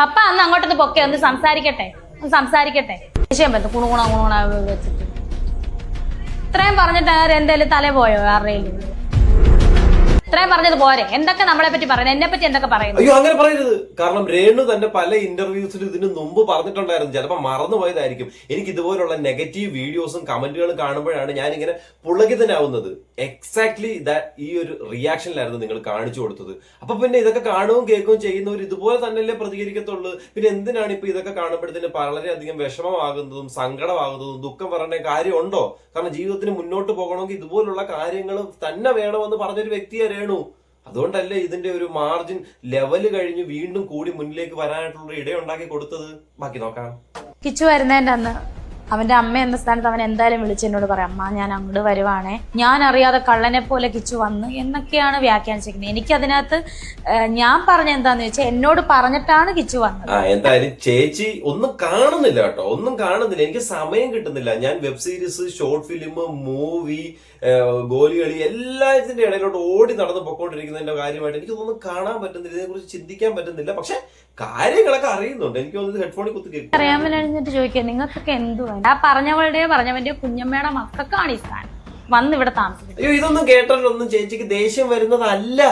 പപ്പ അന്ന് അങ്ങോട്ടൊന്ന് പൊക്കെ ഒന്ന് സംസാരിക്കട്ടെ ഒന്ന് സംസാരിക്കട്ടെ. വിഷയം പറ്റും കുണുകുണ കുണുകുണ വെച്ചിട്ട് ഇത്രയും പറഞ്ഞിട്ട് ആരും തല തലേ പോയോ ആരുടെയും ഇത്രയും പറഞ്ഞത് പോരെ. എന്തൊക്കെ നമ്മളെ പറ്റി പറയുന്നത്? എന്നെ പറ്റി എന്തൊക്കെ പറയുന്നു അയ്യോ അങ്ങനെ പറയരുത്. കാരണം രേണു തന്നെ പല ഇന്റർവ്യൂസിലും ഇതിന് മുമ്പ് പറഞ്ഞിട്ടുണ്ടായിരുന്നു. ചിലപ്പോൾ മറന്നുപോയതായിരിക്കും. എനിക്ക് ഇതുപോലുള്ള നെഗറ്റീവ് വീഡിയോസും കമന്റുകളും കാണുമ്പോഴാണ് ഞാൻ ഇങ്ങനെ പുളകിതനാവുന്നത് എക്സാക്ട്ലി ഈ ഒരു റിയാക്ഷനിലായിരുന്നു നിങ്ങൾ കാണിച്ചു കൊടുത്തത്. അപ്പൊ പിന്നെ ഇതൊക്കെ കാണുകയും കേൾക്കുകയും ചെയ്യുന്നവർ ഇതുപോലെ തന്നെയല്ലേ പ്രതികരിക്കത്തുള്ളൂ? പിന്നെ എന്തിനാണ് ഇപ്പൊ ഇതൊക്കെ കാണുമ്പോഴത്തേന് വളരെയധികം വിഷമമാകുന്നതും സങ്കടമാകുന്നതും ദുഃഖം പറയേണ്ട കാര്യമുണ്ടോ? കാരണം ജീവിതത്തിന് മുന്നോട്ട് പോകണമെങ്കിൽ ഇതുപോലുള്ള കാര്യങ്ങൾ തന്നെ വേണമെന്ന് പറഞ്ഞൊരു വ്യക്തിയെ രേണു അതുകൊണ്ടല്ലേ ഇതിന്റെ ഒരു മാർജിൻ ലെവൽ കഴിഞ്ഞ് വീണ്ടും കൂടി മുന്നിലേക്ക് വരാനായിട്ടുള്ള ഇടയുണ്ടാക്കി കൊടുത്തത്? ബാക്കി നോക്കാം. കിച്ചു വരുന്നതിന്റെ അന്ന്. അവന്റെ അമ്മ എന്ന സ്ഥാനത്ത് അവൻ എന്തായാലും വിളിച്ച് എന്നോട് പറയാം അമ്മ ഞാൻ അങ്ങോട്ട് വരുവാണേ. ഞാൻ അറിയാതെ കള്ളനെ പോലെ കിച്ചു വന്ന് എന്നൊക്കെയാണ് വ്യാഖ്യാനിച്ചിരിക്കുന്നത്. എനിക്ക് അതിനകത്ത് ഞാൻ പറഞ്ഞ എന്താന്ന് വെച്ചാൽ എന്നോട് പറഞ്ഞിട്ടാണ് കിച്ചു വന്നത്. ആ എന്തായാലും ചേച്ചി ഒന്നും കാണുന്നില്ല കേട്ടോ. ഒന്നും കാണുന്നില്ല. എനിക്ക് സമയം കിട്ടുന്നില്ല. ഞാൻ web series short film movie ഗോലികളി എല്ലാത്തിന്റെ ഇടയിലോട്ട് ഓടി നടന്ന് പൊക്കോണ്ടിരിക്കുന്നതിന്റെ കാര്യമായിട്ട് എനിക്കൊന്നും കാണാൻ പറ്റുന്നില്ല. ഇതിനെക്കുറിച്ച് ചിന്തിക്കാൻ പറ്റുന്നില്ല. പക്ഷെ കാര്യങ്ങളൊക്കെ അറിയുന്നുണ്ട്. എനിക്ക് തോന്നുന്നത് ഹെഡ്ഫോണിൽ കുത്തി അറിയാൻ ചോദിക്കാം ചോദിക്കുക നിങ്ങൾക്കൊക്കെ എന്തു വേണ്ട ആ പറഞ്ഞവളുടെയോ പറഞ്ഞവന്റെയോ കുഞ്ഞമ്മയുടെ മക്കൾക്കാണ് ഈ സ്ഥാനം. വന്ന് ഇവിടെ താമസിക്കുന്നത്. അയ്യോ ഇതൊന്നും കേട്ടാലൊന്നും ചേച്ചിക്ക് ദേഷ്യം വരുന്നതല്ല.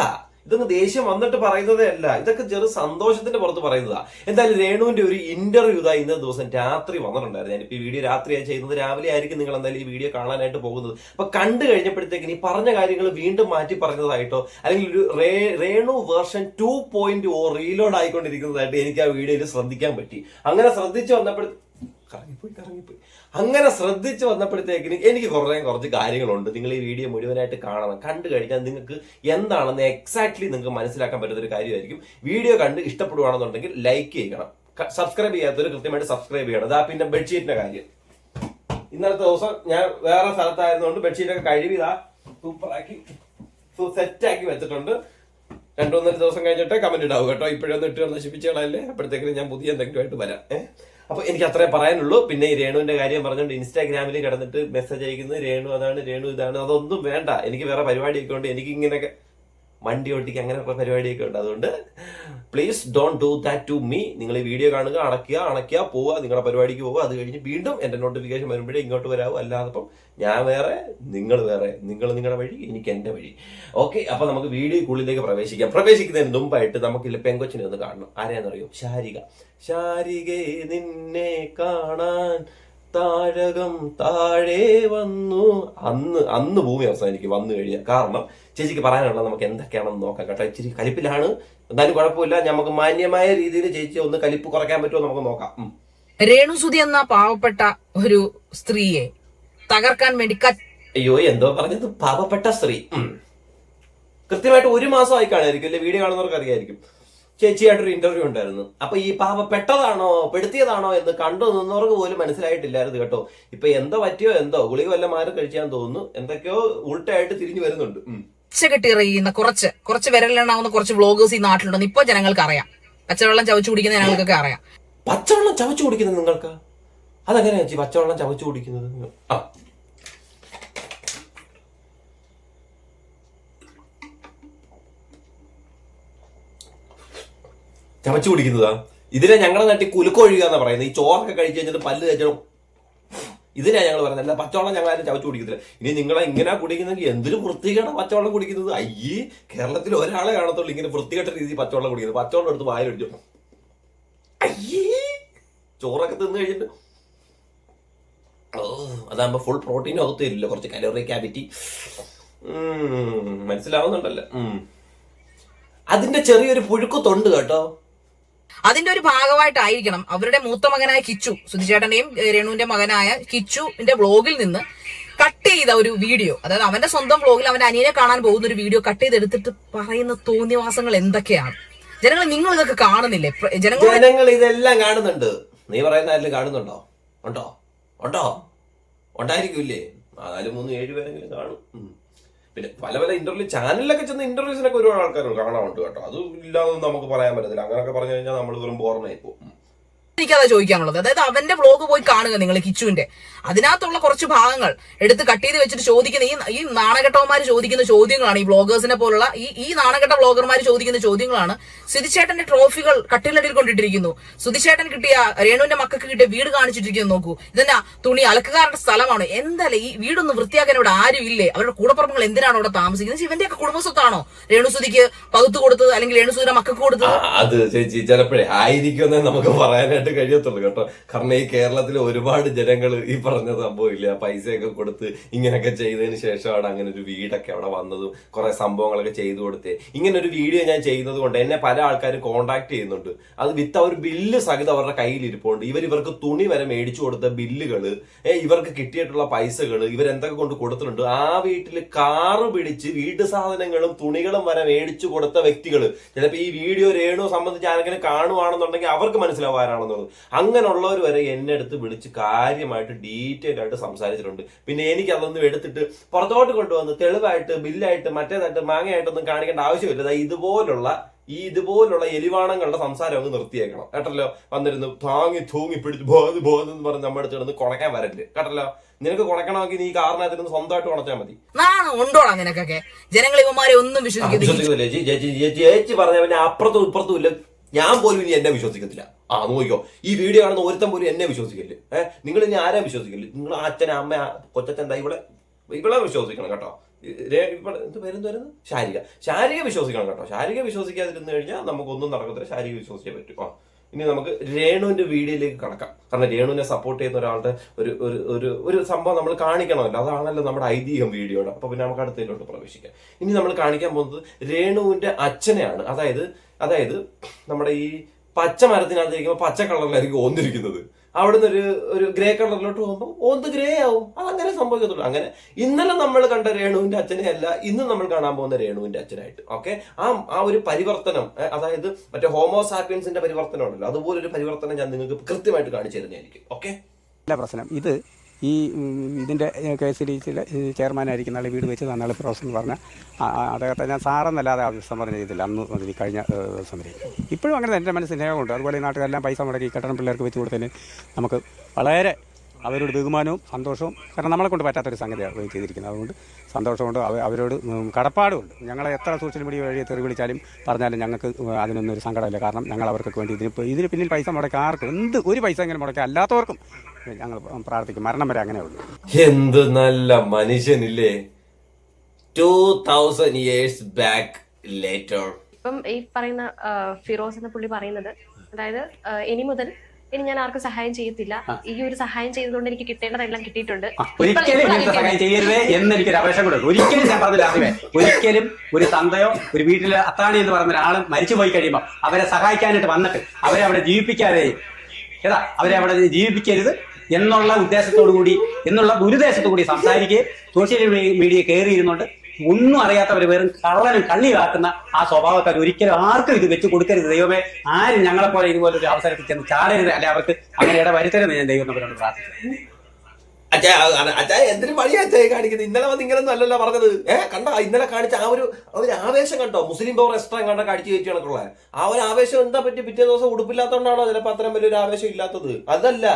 ഇതൊന്നും ദേഷ്യം വന്നിട്ട് പറയുന്നതേ അല്ല. ഇതൊക്കെ ചെറു സന്തോഷത്തിന്റെ പുറത്ത് പറയുന്നതാ. എന്തായാലും രേണുവിന്റെ ഒരു ഇന്റർവ്യൂ ഇതാ ഇന്നത്തെ ദിവസം രാത്രി വന്നിട്ടുണ്ടായിരുന്നു. ഞാനിപ്പോ ഈ വീഡിയോ രാത്രിയാണ് ചെയ്യുന്നത്. രാവിലെ ആയിരിക്കും നിങ്ങൾ എന്തായാലും ഈ വീഡിയോ കാണാനായിട്ട് പോകുന്നത്. അപ്പൊ കണ്ടു കഴിഞ്ഞപ്പോഴത്തേക്ക് ഈ പറഞ്ഞ കാര്യങ്ങൾ വീണ്ടും മാറ്റി പറഞ്ഞതായിട്ടോ അല്ലെങ്കിൽ ഒരു Renu version two point O reload ആയിക്കൊണ്ടിരിക്കുന്നതായിട്ട് എനിക്ക് ആ വീഡിയോയിൽ ശ്രദ്ധിക്കാൻ പറ്റി. അങ്ങനെ ശ്രദ്ധിച്ചു വന്നപ്പോഴത്തെ കറങ്ങിപ്പോയി കറങ്ങിപ്പോയി. അങ്ങനെ ശ്രദ്ധിച്ച് വന്നപ്പോഴത്തേക്കിന് എനിക്ക് കുറേ കുറച്ച് കാര്യങ്ങളുണ്ട്. നിങ്ങൾ ഈ വീഡിയോ മുഴുവനായിട്ട് കാണണം. കണ്ടു കഴിഞ്ഞാൽ നിങ്ങൾക്ക് എന്താണെന്ന് എക്സാക്ട്ലി നിങ്ങൾക്ക് മനസ്സിലാക്കാൻ പറ്റുന്ന ഒരു കാര്യമായിരിക്കും. വീഡിയോ കണ്ട് ഇഷ്ടപ്പെടുവാണെന്നുണ്ടെങ്കിൽ ലൈക്ക് ചെയ്യണം. സബ്സ്ക്രൈബ് ചെയ്യാത്തവർ കൃത്യമായിട്ട് സബ്സ്ക്രൈബ് ചെയ്യണം. അതാ പിന്നെ ബെഡ്ഷീറ്റിന്റെ കാര്യം. ഇന്നലത്തെ ദിവസം ഞാൻ വേറെ സ്ഥലത്തായിരുന്നുകൊണ്ട് ബെഡ്ഷീറ്റൊക്കെ കഴുകി ഇതാ സൂപ്പറാക്കി സെറ്റാക്കി വെച്ചിട്ടുണ്ട്. രണ്ടു മൂന്നര ദിവസം കഴിഞ്ഞിട്ട് കമന്റ് ഇടാവും കേട്ടോ. ഇപ്പോഴൊന്നും ഇട്ട് നശിപ്പിച്ച് കളയല്ലേ? അപ്പോഴത്തേക്കും ഞാൻ പുതിയ എന്തെങ്കിലും ആയിട്ട് വരാം. ഏഹ് അപ്പൊ എനിക്ക് അത്രേ പറയാനുള്ളൂ. പിന്നെ ഈ രേണുവിന്റെ കാര്യം പറഞ്ഞുകൊണ്ട് ഇൻസ്റ്റാഗ്രാമിൽ കിടന്നിട്ട് മെസ്സേജ് അയക്കുന്നത് രേണു അതാണ് രേണു ഇതാണ്. അതൊന്നും വേണ്ട. എനിക്ക് വേറെ പരിപാടി ഉണ്ട്. എനിക്ക് ഇങ്ങനെയൊക്കെ വണ്ടി ഓട്ടിക്ക് അങ്ങനെ പരിപാടിയൊക്കെ ഉണ്ട്. അതുകൊണ്ട് please don't do that to me നിങ്ങൾ ഈ വീഡിയോ കാണുക അടയ്ക്കുക അണയ്ക്കുക പോവുക നിങ്ങളുടെ പരിപാടിക്ക് പോവുക. അത് കഴിഞ്ഞ് വീണ്ടും എന്റെ നോട്ടിഫിക്കേഷൻ വരുമ്പോഴേ ഇങ്ങോട്ട് വരാവും. അല്ലാതെ അപ്പം ഞാൻ വേറെ നിങ്ങൾ വേറെ നിങ്ങൾ നിങ്ങളുടെ വഴി എനിക്ക് എന്റെ വഴി. ഓക്കെ അപ്പൊ നമുക്ക് വീഡിയോക്കുള്ളിലേക്ക് പ്രവേശിക്കാം. പ്രവേശിക്കുന്നതിന് മുമ്പായിട്ട് നമുക്ക് പെങ്കൊച്ചിനെ ഒന്ന് കാണണം. ആരെയാണെന്നറിയോ ശാരിക. ശാരികെ നിന്നെ കാണാൻ താഴകം താഴെ വന്നു. അന്ന് അന്ന് ഭൂമി അവസാനിക്കും വന്നു കഴിഞ്ഞാൽ കാരണം ചേച്ചിക്ക് പറയാനുള്ളത് നമുക്ക് എന്തൊക്കെയാണെന്ന് നോക്കാം കേട്ടോ. ഇച്ചിരി കലിപ്പിലാണ്. എന്തായാലും കുഴപ്പമില്ല. നമുക്ക് മാന്യമായ രീതിയിൽ ചേച്ചി ഒന്ന് കലിപ്പ് കുറയ്ക്കാൻ പറ്റുമോ നമുക്ക് നോക്കാം. രേണുസുതി എന്ന പാവപ്പെട്ട ഒരു സ്ത്രീയെ തകർക്കാൻ വേണ്ടി അയ്യോ എന്തോ പറഞ്ഞത്? പാവപ്പെട്ട സ്ത്രീ. കൃത്യമായിട്ട് ഒരു മാസം ആയി കാണുമായിരിക്കും അല്ലെ? വീഡിയോ കാണുന്നവർക്ക് അറിയായിരിക്കും ചേച്ചിയായിട്ടൊരു ഇന്റർവ്യൂ ഉണ്ടായിരുന്നു. അപ്പൊ ഈ പാവപ്പെട്ടതാണോ പെടുത്തിയതാണോ എന്ന് കണ്ടു നിന്നവർക്ക് പോലും മനസ്സിലായിട്ടില്ലായിരുന്നു കേട്ടോ. ഇപ്പൊ എന്തോ പറ്റിയോ എന്തോ ഗുളിക വല്ല മാറി കഴിച്ചാൻ തോന്നുന്നു. എന്തൊക്കെയോ ഉൾട്ടായിട്ട് തിരിഞ്ഞു വരുന്നുണ്ട്. ഉം. കെട്ടിറയുന്ന കുറച്ച് കുറച്ച് വിരലിലെണ്ണാവുന്ന കുറച്ച് വ്ളോഗേഴ്സ് ഈ നാട്ടിലുണ്ടെന്ന് ഇപ്പൊ ജനങ്ങൾക്ക് അറിയാം. പച്ചവെള്ളം ചവച്ചു കുടിക്കുന്ന ജനങ്ങൾക്കൊക്കെ അറിയാം. പച്ചവെള്ളം ചവച്ചു കുടിക്കുന്നത് നിങ്ങൾക്ക്? അതെങ്ങനെയാ ചേച്ചി പച്ചവെള്ളം ചവച്ചു കുടിക്കുന്നത് ആ. ചവച്ചു കുടിക്കുന്നതാ. ഇതിനെ ഞങ്ങളുടെ നാട്ടിൽ കുലുക്കൊഴുക എന്ന് പറയുന്നത്. ഈ ചോറൊക്കെ കഴിച്ചു കഴിഞ്ഞിട്ട് പല്ല് തേച്ചോ ഇതിനാ ഞങ്ങൾ പറയുന്നത്. അല്ല പച്ചവെള്ളം ഞങ്ങൾ ആരും ചവച്ചു കുടിക്കത്തില്ല. ഇനി നിങ്ങളെ ഇങ്ങനെ കുടിക്കുന്നെങ്കിൽ എന്തൊരു വൃത്തികേട പച്ചവെള്ളം കുടിക്കുന്നത്? അയ്യേ കേരളത്തിൽ ഒരാളെ കാണത്തുള്ളൂ ഇങ്ങനെ വൃത്തികെട്ട രീതിയിൽ പച്ചവെള്ളം കുടിക്കുന്നത്. പച്ചവെള്ളം എടുത്ത് വായിലൊടിച്ചു അയ്യേ ചോറൊക്കെ തിന്നു കഴിഞ്ഞിട്ട്. അതാകുമ്പോ ഫുൾ പ്രോട്ടീൻ അകത്ത് തരില്ല കുറച്ച് കലോറി ക്യാപിറ്റി മനസ്സിലാവുന്നുണ്ടല്ലോ. അതിന്റെ ചെറിയൊരു പുഴുക്ക് തൊണ്ട് കേട്ടോ. അതിന്റെ ഒരു ഭാഗമായിട്ടായിരിക്കണം അവരുടെ മൂത്ത മകനായ കിച്ചു സുധിചേട്ടന്റെയും രേണുവിന്റെ മകനായ കിച്ചുവിന്റെ വ്ളോഗിൽ നിന്ന് കട്ട് ചെയ്ത ഒരു വീഡിയോ. അതായത് അവന്റെ സ്വന്തം വ്ളോഗിൽ അവന്റെ അനിയനെ കാണാൻ പോകുന്ന ഒരു വീഡിയോ കട്ട് ചെയ്തെടുത്തിട്ട് പറയുന്ന തോന്നിയവാസങ്ങൾ എന്തൊക്കെയാണ്? ജനങ്ങൾ നിങ്ങൾ ഇതൊക്കെ കാണുന്നില്ലേ? ജനങ്ങൾ ജനങ്ങൾ ഇതെല്ലാം കാണുന്നുണ്ട്. നീ പറയുന്ന അതിൽ കാണുന്നുണ്ടോ? ഉണ്ടോ? ഉണ്ടോ? ഉണ്ടായിരിക്കില്ലേ? നാല് മൂന്ന് ഏഴ് പേരെങ്കിലും കാണും. പിന്നെ പല പല ഇന്റർവ്യൂ ചാനലിലൊക്കെ ചെന്ന് ഇന്റർവ്യൂസിനൊക്കെ ഒരുപാട് ആൾക്കാർ കാണാറുണ്ട് കേട്ടോ. അത് ഇല്ലാതൊന്നും നമുക്ക് പറയാൻ പറ്റത്തില്ല. അങ്ങനെയൊക്കെ പറഞ്ഞു കഴിഞ്ഞാൽ നമ്മൾ വെറും ബോർണായി പോകും. എനിക്കതാ ചോദിക്കാനുള്ളത്. അതായത് അവന്റെ വ്ലോഗ് പോയി കാണുക നിങ്ങൾ കിച്ചുവിന്റെ. അതിനകത്തുള്ള കുറച്ച് ഭാഗങ്ങൾ എടുത്ത് കട്ട് ചെയ്ത് വെച്ചിട്ട് ചോദിക്കുന്ന ഈ ഈ നാണകെട്ടവന്മാർ ചോദിക്കുന്ന ചോദ്യങ്ങളാണ് ഈ ബ്ലോഗേഴ്സിനെ പോലുള്ള ഈ ഈ നാണകെട്ട ബ്ലോഗർമാർ ചോദിക്കുന്ന ചോദ്യങ്ങളാണ്. സുതിശേട്ടന്റെ ട്രോഫികൾ കട്ടിലടിയിൽ കൊണ്ടിട്ടിരിക്കുന്നു. സുതിശേട്ടൻ കിട്ടിയ രേണുവിന്റെ മക്കൾക്ക് കിട്ടിയ വീട് കാണിച്ചിട്ടിരിക്കുന്നു നോക്കൂ. ഇതെന്നാ? തുണി അലക്കുകാരുടെ സ്ഥലമാണ്. എന്തായാലും ഈ വീടൊന്ന് വൃത്തിയാക്കാൻ ഇവിടെ ആരും ഇല്ലേ? അവരുടെ കൂടപ്പുറങ്ങൾ എന്തിനാണ് അവിടെ താമസിക്കുന്നത്? ഇവന്റെയൊക്കെ കുടുംബസ്വത്താണോ? രേണുസുതിക്ക് പകുത്തു കൊടുത്തത് അല്ലെങ്കിൽ രേണുസുതിന്റെ മക്കൾക്ക് കൊടുത്തത്? അത് ചേച്ചി ചിലപ്പോഴേ ആയിരിക്കും നമുക്ക് പറയാനായിട്ട് കഴിയത്തുള്ളൂ കേട്ടോ. കാരണം ഈ കേരളത്തിലെ ഒരുപാട് ജനങ്ങൾ ഈ പറഞ്ഞ സംഭവം ഇല്ല പൈസയൊക്കെ കൊടുത്ത് ഇങ്ങനെയൊക്കെ ചെയ്തതിന് ശേഷമാണ് അങ്ങനെ ഒരു വീടൊക്കെ അവിടെ വന്നതും കുറെ സംഭവങ്ങളൊക്കെ ചെയ്തു കൊടുത്തേ. ഇങ്ങനെ ഒരു വീഡിയോ ഞാൻ ചെയ്യുന്നത് കൊണ്ട് എന്നെ പല ആൾക്കാരും കോണ്ടാക്ട് ചെയ്യുന്നുണ്ട്. അത് വിത്ത് അവർ ബില്ല് സഹിതം അവരുടെ കയ്യിൽ ഇരിപ്പുണ്ട് ഇവർ ഇവർക്ക് തുണി വരെ മേടിച്ചു കൊടുത്ത ബില്ലുകൾ ഇവർക്ക് കിട്ടിയിട്ടുള്ള പൈസകൾ ഇവരെന്തൊക്കെ കൊണ്ട് കൊടുത്തിട്ടുണ്ട്. ആ വീട്ടിൽ കാറ് പിടിച്ച് വീട് സാധനങ്ങളും തുണികളും വരെ മേടിച്ചു കൊടുത്ത വ്യക്തികൾ ചിലപ്പോൾ ഈ വീഡിയോ രേണു സംബന്ധിച്ച് ആരെങ്കിലും കാണുവാണെന്നുണ്ടെങ്കിൽ അവർക്ക് മനസ്സിലാവാനാണെന്നുള്ളത് അങ്ങനെയുള്ളവർ വരെ എന്നെ അടുത്ത് വിളിച്ച് കാര്യമായിട്ട് ഡീറ്റെയിൽ ആയിട്ട് സംസാരിച്ചിട്ടുണ്ട് പിന്നെ എനിക്ക് അതൊന്നും എടുത്തിട്ട് പുറത്തോട്ട് കൊണ്ടുവന്ന് തെളിവായിട്ട് ബില്ലായിട്ട് മറ്റേതായിട്ട് മാങ്ങയായിട്ടൊന്നും കാണിക്കേണ്ട ആവശ്യമില്ല ഇതുപോലുള്ള ഈ ഇതുപോലുള്ള എലിവാണങ്ങളുടെ സംസാരം അങ്ങ് നിർത്തിയേക്കണം കേട്ടല്ലോ വന്നിരുന്നു താങ്ങി തൂങ്ങി പിടിച്ച് ബോധ് ബോധ് എന്ന് പറഞ്ഞ് നമ്മുടെ അടുത്ത് കിടന്ന് കുണക്കാൻ വരല്ലേ കേട്ടല്ലോ നിനക്ക് കുണക്കണമെങ്കിൽ നീ കാറിനകത്തിരുന്ന് സ്വന്തമായിട്ട് കുണച്ചാൽ മതി ജനങ്ങളെ ഉണ്ടോടാ നിനക്കൊക്കെ ജനങ്ങൾ ഇവന്മാരെ ഒന്നും വിശ്വസിക്കുന്നില്ല ചേച്ചി ചേച്ചി പറഞ്ഞ പിന്നെ അപ്പുറത്തും ഇപ്പുറത്തും ഇല്ല ഞാൻ പോലും ഇനി എന്നെ വിശ്വസിക്കത്തില്ല. ആ നോക്കിയോ ഈ വീഡിയോ കാണുന്ന ഒരുത്തൻ പോലും എന്നെ വിശ്വസിക്കില്ല? ഏഹ് നിങ്ങൾ ഇനി ആരാ വിശ്വസിക്കില്ല? നിങ്ങൾ അച്ഛൻ അമ്മ കൊച്ചച്ഛൻ എന്താ ഇവിടെ ഇവിടെ വിശ്വസിക്കണം കേട്ടോ. എന്ത് പേരെന്ത് പേരെന്തായിരുന്നു ശാരിക. ശാരിക വിശ്വസിക്കണം കേട്ടോ. ശാരിക വിശ്വസിക്കാതിരുന്നു കഴിഞ്ഞാൽ നമുക്കൊന്നും നടക്കത്തില്ല. ശാരിക വിശ്വസിക്കാൻ പറ്റും. ആ ഇനി നമുക്ക് രേണുവിന്റെ വീഡിയോയിലേക്ക് കടക്കാം. കാരണം രേണുവിനെ സപ്പോർട്ട് ചെയ്യുന്ന ഒരാളുടെ ഒരു ഒരു ഒരു ഒരു സംഭവം നമ്മൾ കാണിക്കണമല്ലോ. അതാണല്ലോ നമ്മുടെ ഐതിഹ്യം വീഡിയോയുടെ. അപ്പൊ പിന്നെ നമുക്ക് അടുത്തതിലോട്ട് പ്രവേശിക്കാം. ഇനി നമ്മൾ കാണിക്കാൻ പോകുന്നത് രേണുവിന്റെ അച്ഛനെയാണ്. അതായത് അതായത് നമ്മുടെ ഈ പച്ച മരത്തിനകത്ത് ഇരിക്കുമ്പോൾ പച്ച കളറിലായിരിക്കും ഓന്നിരിക്കുന്നത് അവിടുന്ന് ഒരു ഒരു ഗ്രേ കളറിലോട്ട് പോകുമ്പോൾ ഓന്ത് ഗ്രേ ആവും. അതങ്ങനെ സംഭവിക്കത്തുള്ളൂ. അങ്ങനെ ഇന്നലെ നമ്മൾ കണ്ട രേണുവിന്റെ അച്ഛനെ അല്ല ഇന്ന് നമ്മൾ കാണാൻ പോകുന്ന രേണുവിന്റെ അച്ഛനായിട്ട്. ഓക്കെ? ആ ആ ഒരു പരിവർത്തനം അതായത് മറ്റേ ഹോമോസാപ്പിയൻസിന്റെ പരിവർത്തനം ഉണ്ടല്ലോ അതുപോലെ ഒരു പരിവർത്തനം ഞാൻ നിങ്ങൾക്ക് കൃത്യമായിട്ട് കാണിച്ചു തരുന്നതായിരിക്കും. ഓക്കെ? പ്രശ്നം. ഇത് ഈ ഇതിന്റെ കെ എസ് ഡി സിയുടെ ചെയർമാനായിരിക്കുന്ന ആളെ വീട് വെച്ച് തന്നാൾ പ്രൊഫസർ പറഞ്ഞ ആ- ആ അദ്ദേഹത്തെ ഞാൻ സാറെന്നല്ലാതെ അഭിസംബോധന ചെയ്തില്ല. അന്ന് ഈ കഴിഞ്ഞ ദിവസം വരെ. ഇപ്പോഴും അങ്ങനെ എന്റെ മനസ്സിൽ സ്നേഹമുണ്ട്. അതുപോലെ ഈ നാട്ടുകാരെല്ലാം പൈസ മുടക്കി കെട്ടണം പിള്ളേർക്ക് വെച്ച് കൊടുത്തതിന് നമുക്ക് വളരെ അവരോട് ബഹുമാനവും സന്തോഷവും കാരണം നമ്മളെ കൊണ്ട് പറ്റാത്തൊരു സംഗതിയാണ് ചെയ്തിരിക്കുന്നത്. അതുകൊണ്ട് സന്തോഷമുണ്ട്. അവ- അവരോട് കടപ്പാടുമുണ്ട്. ഞങ്ങളെ എത്ര സോഷ്യൽ മീഡിയ വഴി തെറി വിളിച്ചാലും പറഞ്ഞാലും ഞങ്ങൾക്ക് അതിനൊന്നും ഒരു സങ്കടമില്ല. കാരണം ഞങ്ങൾ അവർക്കൊക്കെ വേണ്ടി ഇതിന് ഇതിന് പിന്നിൽ പൈസ മുടക്കി ആർക്കും എന്ത് ഒരു പൈസ എങ്ങനെ മുടക്കി അല്ലാത്തവർക്കും ഞങ്ങൾ പ്രാർത്ഥിക്കും. മരണം വരെ അങ്ങനെ ഉള്ളൂ. എന്ത് നല്ല മനുഷ്യനില്ലേ? Two thousand years back later ഇപ്പം ഈ പറയുന്ന ഫിറോസ് എന്ന പുള്ളി പറയുന്നത് അതായത് ഇനി മുതൽ ഇനി ഞാൻ ആർക്കും സഹായം ചെയ്യത്തില്ല. ഈ ഒരു സഹായം ചെയ്തതുകൊണ്ട് എനിക്ക് കിട്ടേണ്ടതെല്ലാം കിട്ടിയിട്ടുണ്ട്. ഒരിക്കലും ഇങ്ങനത്തെ സഹായം ചെയ്യരുത് എന്ന് എനിക്കൊരു അപേക്ഷ കൊടുക്കും. ഒരിക്കലും ഞാൻ പറഞ്ഞില്ല ആദ്യമേ ഒരിക്കലും ഒരു തന്തയോ ഒരു വീട്ടിലെ അത്താണി എന്ന് പറയുന്ന ഒരാളും മരിച്ചു പോയി കഴിയുമ്പോൾ അവരെ സഹായിക്കാനായിട്ട് വന്നിട്ട് അവരെ അവിടെ ജീവിപ്പിക്കാതെ ഏതാ അവരെ അവിടെ ജീവിപ്പിക്കരുത്. എന്നുള്ള ഉദ്ദേശത്തോടു കൂടി എന്നുള്ള ദുരുദ്ദേശത്തോടു കൂടി സംസാരിക്കുകയും സോഷ്യൽ മീഡിയ കയറി ഇരുന്നുകൊണ്ട് ഒന്നും അറിയാത്തവർ വെറും കള്ളനും കള്ളിയിലാക്കുന്ന ആ സ്വഭാവക്കാർ ഒരിക്കലും ആർക്കും ഇത് വെച്ച് കൊടുക്കരുത്. ദൈവമേ ആരും ഞങ്ങളെപ്പോലെ ഇതുപോലെ ഒരു അവസരത്തിൽ ചെന്ന് ചാടരുത്. അല്ലെ അവർക്ക് അങ്ങനെ ഇട ഞാൻ ദൈവം അവരോട് പ്രാർത്ഥിക്കുന്നു. അച്ഛാ അച്ഛാ എന്തിനു പണിയാ അച്ഛാ കാണിക്കുന്നത്? ഇന്നലെ വന്ന് ഇങ്ങനെ അല്ലല്ലോ പറഞ്ഞത്. ഏഹ് കണ്ടോ? ഇന്നലെ കാണിച്ച ആ ഒരു ഒരു ആവേശം കണ്ടോ? മുസ്ലിം പവർ എക്സ്ട്രാ കണ്ട കാണിച്ചു കയറ്റി ആ ഒരു ആവേശം എന്താ പറ്റി? പിറ്റേ ദിവസം ഉടുപ്പില്ലാത്തതുകൊണ്ടാണോ ചിലപ്പോൾ അത്രയും വലിയൊരു ആവേശം ഇല്ലാത്തത്? അതല്ല.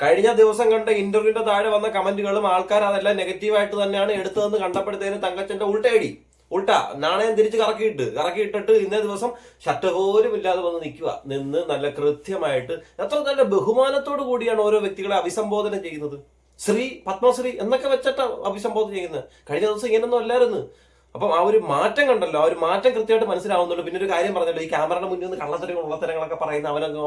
കഴിഞ്ഞ ദിവസം കണ്ട ഇന്റർവ്യൂവിന്റെ താഴെ വന്ന കമന്റുകളും ആൾക്കാർ അതെല്ലാം നെഗറ്റീവായിട്ട് തന്നെയാണ് എടുത്തതെന്ന് കണ്ടപ്പോഴത്തേന് തങ്കച്ചന്റെ ഉൾട്ടയടി ഉൾട്ട നാണയം തിരിച്ച് കറക്കിയിട്ട് കറക്കിയിട്ടിട്ട് ഇന്നേ ദിവസം ഷർട്ട് പോലും ഇല്ലാതെ വന്ന് നിൽക്കുക നിന്ന് നല്ല കൃത്യമായിട്ട് എത്ര നല്ല ബഹുമാനത്തോടു കൂടിയാണ് ഓരോ വ്യക്തികളെ അഭിസംബോധന ചെയ്യുന്നത്. ശ്രീ പത്മശ്രീ എന്നൊക്കെ വെച്ചിട്ടാണ് അഭിസംബോധന ചെയ്യുന്നത്. കഴിഞ്ഞ ദിവസം ഇങ്ങനൊന്നും അല്ലായിരുന്നു. അപ്പം ആ ഒരു മാറ്റം കണ്ടല്ലോ ആ ഒരു മാറ്റം കൃത്യമായിട്ട് മനസ്സിലാവുന്നുള്ളൂ പിന്നെ ഒരു കാര്യം പറഞ്ഞല്ലോ ഈ ക്യാമറയുടെ മുന്നിൽ നിന്ന് കള്ളത്തരങ്ങൾ ഉള്ളത്തരങ്ങളൊക്കെ പറയുന്ന അവനൊക്കെ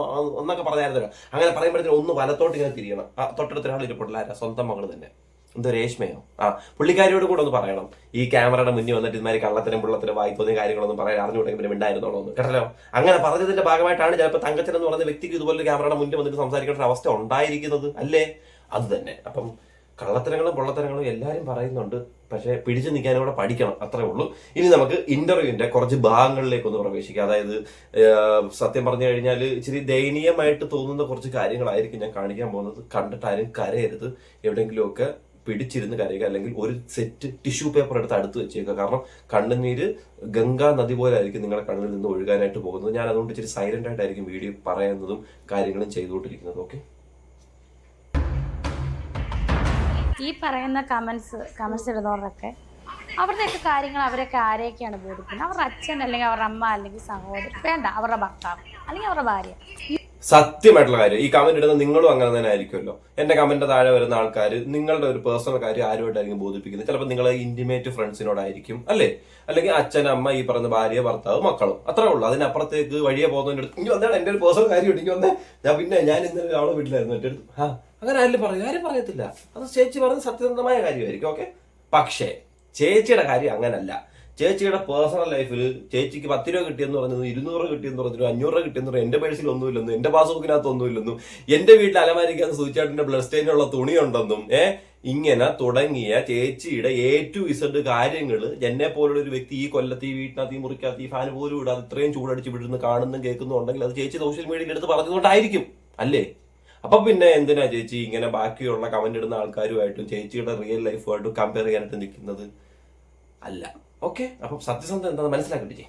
ഒന്നൊക്കെ പറഞ്ഞായിരുന്നല്ലോ. അങ്ങനെ പറയുമ്പോഴത്തേക്കും ഒന്ന് വലത്തോട്ട് ഇങ്ങനെ തിരിയണം. ആ തൊട്ടടുത്തൊരാൾ ഇരിപ്പുള്ളാരാ സ്വന്തം മകൾ തന്നെ. എന്തോ രേഷ്മയോ? ആ പുള്ളിക്കാരിയോട് കൂടെ ഒന്ന് പറയണം. ഈ ക്യാമറയുടെ മുന്നിൽ വന്നിട്ട് ഇതുമാതിരി കള്ളത്തരം പുള്ളത്തരം വായി കാര്യങ്ങളൊന്നും പറയാൻ അറിഞ്ഞുകൊണ്ടെങ്കിൽ പിന്നെ ഉണ്ടായിരുന്നോളൂ എന്ന്. കേട്ടല്ലോ? അങ്ങനെ പറഞ്ഞതിന്റെ ഭാഗമായിട്ടാണ് ചിലപ്പോൾ തങ്കച്ചൻ എന്ന് പറയുന്ന വ്യക്തിക്ക് ഇതുപോലെ ക്യാമറയുടെ മുന്നിൽ വന്നിട്ട് സംസാരിക്കേണ്ട ഒരു അവസ്ഥ ഉണ്ടായിരിക്കുന്നത്. അല്ലേ? അത് തന്നെ. അപ്പം കള്ളത്തരങ്ങളും പൊള്ളത്തരങ്ങളും എല്ലാവരും പറയുന്നുണ്ട്. പക്ഷേ പിടിച്ചു നിൽക്കാനും കൂടെ പഠിക്കണം അത്രേ ഉള്ളൂ. ഇനി നമുക്ക് ഇന്റർവ്യൂവിന്റെ കുറച്ച് ഭാഗങ്ങളിലേക്ക് ഒന്ന് പ്രവേശിക്കാം. അതായത് സത്യം പറഞ്ഞു കഴിഞ്ഞാൽ ഇച്ചിരി ദയനീയമായിട്ട് തോന്നുന്ന കുറച്ച് കാര്യങ്ങളായിരിക്കും ഞാൻ കാണിക്കാൻ പോകുന്നത്. കണ്ടിട്ട് ആരും കരയരുത്. എവിടെയെങ്കിലുമൊക്കെ പിടിച്ചിരുന്ന് കരയുക അല്ലെങ്കിൽ ഒരു സെറ്റ് ടിഷ്യൂ പേപ്പർ എടുത്ത് അടുത്ത് വെച്ചേക്കുക. കാരണം കണ്ണുനീര് ഗംഗാ നദി പോലെ ആയിരിക്കും നിങ്ങളുടെ കണ്ണിൽ നിന്ന് ഒഴുകാനായിട്ട് പോകുന്നത്. ഞാൻ അതുകൊണ്ട് ഇച്ചിരി സൈലന്റ് ആയിട്ടായിരിക്കും വീഡിയോ പറയുന്നതും കാര്യങ്ങളും ചെയ്തുകൊണ്ടിരിക്കുന്നത്. ഓക്കെ ഈ പറയുന്ന കമന്റ്സ് കമന്റ്സ് ഇടുന്നവരൊക്കെ അവരുടെയൊക്കെ കാര്യങ്ങൾ അവരൊക്കെ ആരെയൊക്കെയാണ് ബോധിക്കുന്നത് അവരുടെ അച്ഛൻ അല്ലെങ്കിൽ അവരുടെ അമ്മ അല്ലെങ്കിൽ സഹോദരൻ വേണ്ട അവരുടെ ഭർത്താവ് അല്ലെങ്കിൽ അവരുടെ ഭാര്യ. സത്യമായിട്ടുള്ള കാര്യം. ഈ കമന്റ് ഇടുന്ന നിങ്ങളും അങ്ങനെ തന്നെ ആയിരിക്കുമല്ലോ. എന്റെ കമന്റ് താഴെ വരുന്ന ആൾക്കാർ നിങ്ങളുടെ ഒരു പേഴ്സണൽ കാര്യം ആരുമായിട്ടായിരിക്കും ബോധിപ്പിക്കുന്നത്? ചിലപ്പോൾ നിങ്ങളെ ഇന്റിമേറ്റ് ഫ്രണ്ട്സിനോടായിരിക്കും അല്ലേ? അല്ലെങ്കിൽ അച്ഛൻ അമ്മ ഈ പറഞ്ഞ ഭാര്യ ഭർത്താവ് മക്കളും. അത്രേ ഉള്ളൂ. അതിനപ്പുറത്തേക്ക് വഴിയെ പോകുന്നതിന്റെ അടുത്ത് ഇനി വന്നാണ് എന്റെ ഒരു പേഴ്സണൽ കാര്യം ഇടിക്കും വന്നേ. ഞാൻ പിന്നെ ഞാൻ ഇന്നലെ അവളെ വീട്ടിലായിരുന്നു. എന്റെ അടുത്ത് ആ അങ്ങനെ ആരും പറയും? ആരും പറയത്തില്ല. അത് ചേച്ചി പറഞ്ഞ സത്യസന്ധമായ കാര്യമായിരിക്കും ഓക്കെ? പക്ഷേ ചേച്ചിയുടെ കാര്യം അങ്ങനല്ല. ചേച്ചിയുടെ പേഴ്സണൽ ലൈഫിൽ ചേച്ചിക്ക് പത്ത് രൂപ കിട്ടിയെന്ന് പറഞ്ഞത് ഇരുന്നൂറ് കിട്ടിയെന്ന് പറഞ്ഞു അഞ്ഞൂറ് രൂപ കിട്ടിയെന്ന് പറഞ്ഞു എന്റെ പേഴ്സിൽ ഒന്നുമില്ലെന്നും എന്റെ പാസ്ബുക്കിനകത്ത് ഒന്നുമില്ലെന്നും എന്റെ വീട്ടിൽ അലമാരിക്കാൻ സൂചിച്ചാട്ടിന്റെ ബ്ലഡ് സ്റ്റെയിനുള്ള തുണിയുണ്ടെന്നും ഏ? ഇങ്ങനെ തുടങ്ങിയ ചേച്ചിയുടെ എ ടു ഇസഡ് കാര്യങ്ങൾ എന്നെ പോലുള്ള ഒരു വ്യക്തി ഈ കൊല്ലത്ത് ഈ വീട്ടിനകത്ത് ഈ മുറിക്കകത്ത് ഈ ഫാൻ പോലും ഇടാതെ ഇത്രയും ചൂടടിച്ച് വിടുന്ന കാണുന്നും കേൾക്കുന്നുണ്ടെങ്കിൽ അത് ചേച്ചി സോഷ്യൽ മീഡിയയിൽ എടുത്ത് പറഞ്ഞതുകൊണ്ടായിരിക്കും അല്ലേ? അപ്പൊ പിന്നെ എന്തിനാ ചേച്ചി ഇങ്ങനെ ബാക്കിയുള്ള കമന്റ് ഇടുന്ന ആൾക്കാരുമായിട്ടും ചേച്ചിയുടെ റിയൽ ലൈഫുമായിട്ടും കമ്പയർ ചെയ്യാനായിട്ട് നിൽക്കുന്നത്? അല്ല. ഓക്കെ അപ്പൊ സത്യസന്ധത എന്താണെന്ന് മനസ്സിലാക്കട്ടെ ചേച്ചി